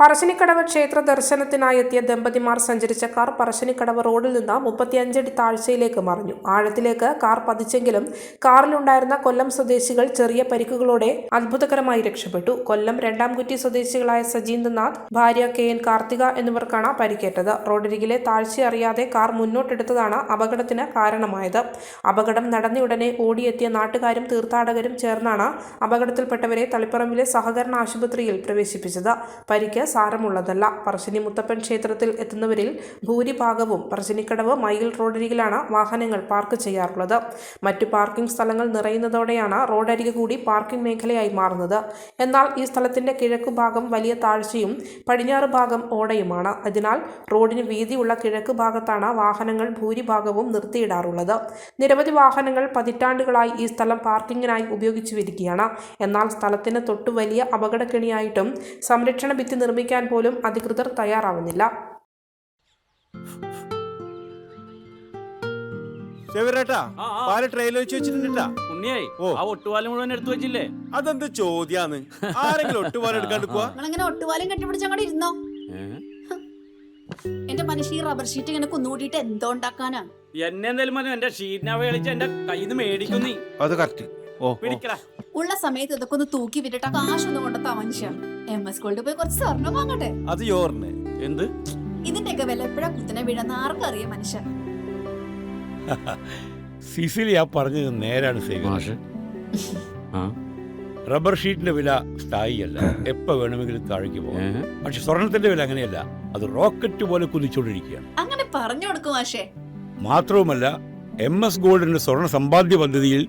പറശ്ശിനിക്കടവ് ക്ഷേത്ര ദർശനത്തിനായി എത്തിയ ദമ്പതിമാർ സഞ്ചരിച്ച കാർ പറശ്ശിനിക്കടവ് റോഡിൽ നിന്ന് മുപ്പത്തിയഞ്ചടി താഴ്ചയിലേക്ക് മറിഞ്ഞു. ആഴത്തിലേക്ക് കാർ പതിച്ചെങ്കിലും കാറിലുണ്ടായിരുന്ന കൊല്ലം സ്വദേശികൾ ചെറിയ പരിക്കുകളോടെ അത്ഭുതകരമായി രക്ഷപ്പെട്ടു. കൊല്ലം രണ്ടാംകുറ്റി സ്വദേശികളായ സജീന്ദ്രനാഥ് ഭാര്യ കെ എൻ കാർത്തിക എന്നിവർക്കാണ് പരിക്കേറ്റത്. റോഡരികിലെ താഴ്ച അറിയാതെ കാർ മുന്നോട്ടെടുത്തതാണ് അപകടത്തിന് കാരണമായത്. അപകടം നടന്നയുടനെ ഓടിയെത്തിയ നാട്ടുകാരും തീർത്ഥാടകരും ചേർന്നാണ് അപകടത്തിൽപ്പെട്ടവരെ തളിപ്പറമ്പിലെ സഹകരണ ആശുപത്രിയിൽ പ്രവേശിപ്പിച്ചത്. പരിക്ക് സാരമുള്ളതല്ല. പറശ്ശിനി മുത്തപ്പൻ ക്ഷേത്രത്തിൽ എത്തുന്നവരിൽ ഭൂരിഭാഗവും പറശ്ശിനിക്കടവ് മയിൽ റോഡരികിലാണ് വാഹനങ്ങൾ പാർക്ക് ചെയ്യാറുള്ളത്. മറ്റു പാർക്കിംഗ് സ്ഥലങ്ങൾ നിറയുന്നതോടെയാണ് റോഡരികെ കൂടി പാർക്കിംഗ് മേഖലയായി മാറുന്നത്. എന്നാൽ ഈ സ്ഥലത്തിന്റെ കിഴക്കു ഭാഗം വലിയ താഴ്ചയും പടിഞ്ഞാറ് ഭാഗം ഓടയുമാണ്. അതിനാൽ റോഡിന് വീതിയുള്ള കിഴക്ക് ഭാഗത്താണ് വാഹനങ്ങൾ ഭൂരിഭാഗവും നിർത്തിയിടാറുള്ളത്. നിരവധി വാഹനങ്ങൾ പതിറ്റാണ്ടുകളായി ഈ സ്ഥലം പാർക്കിങ്ങിനായി ഉപയോഗിച്ചു വരികയാണ് എന്നാൽ സ്ഥലത്തിന് തൊട്ടു വലിയ അപകടക്കെണിയായിട്ടും സംരക്ഷണ ഭിത്തി നിർമ്മിക്കാൻ പോലും അധികൃതർ തയ്യാറാവുന്നില്ല. അതെന്ത് ചോദ്യാന്ന്? ആരെങ്കിലും ഒട്ടുപാലം എടുക്കാണ്ട് പോവാ? നിങ്ങളിങ്ങനെ ഒട്ടുപാലും കെട്ടിപ്പിടിച്ച് അങ്ങോട്ട് ഇരുന്നോ? എന്റെ മനുഷ്യ ഈ റബ്ബർ ഷീറ്റ് ഇങ്ങനെ കുന്നുകൂടിയിട്ട് എന്തോ ഉണ്ടാക്കാനാ? എന്നെ എന്തായാലും എന്റെ ഷീറ്റിനെ കളിച്ച് എന്റെ കയ്യിൽ നിന്ന് മേടിക്കുന്നേ അത് കറക്റ്റ് ഉള്ള സമയത്ത് ഇതൊക്കെ ഒന്ന് തൂക്കി വിട്ടിട്ട് കാശ് കാശൊന്നും കൊണ്ട മനുഷ്യ. എം എസ് പോയി കുറച്ച് സ്വർണം വാങ്ങട്ടെ. അത് യോറിന്. എന്ത്? ഇതിന്റെയൊക്കെ വില എപ്പോഴാ കുത്തനെ വീഴുന്ന ആർക്കറിയാം മനുഷ്യ. സിസിലി ആ പറഞ്ഞത് നേരാണ് സേവ റബ്ബർ ഷീറ്റിന്റെ വില സ്ഥായിയല്ല. എപ്പോ വേണമെങ്കിലും താഴേക്ക് പോകാം. പക്ഷെ സ്വർണത്തിന്റെ വില അങ്ങനെയല്ല. അത് റോക്കറ്റ് പോലെ കുതിച്ചുകൊണ്ടിരിക്കുകയാണ്. അങ്ങനെ പറഞ്ഞു കൊടുക്കും മാഷേ. മാത്രവുമല്ല എം എസ് ഗോൾഡിന്റെ സ്വർണ സമ്പാദ്യ പദ്ധതിയിൽ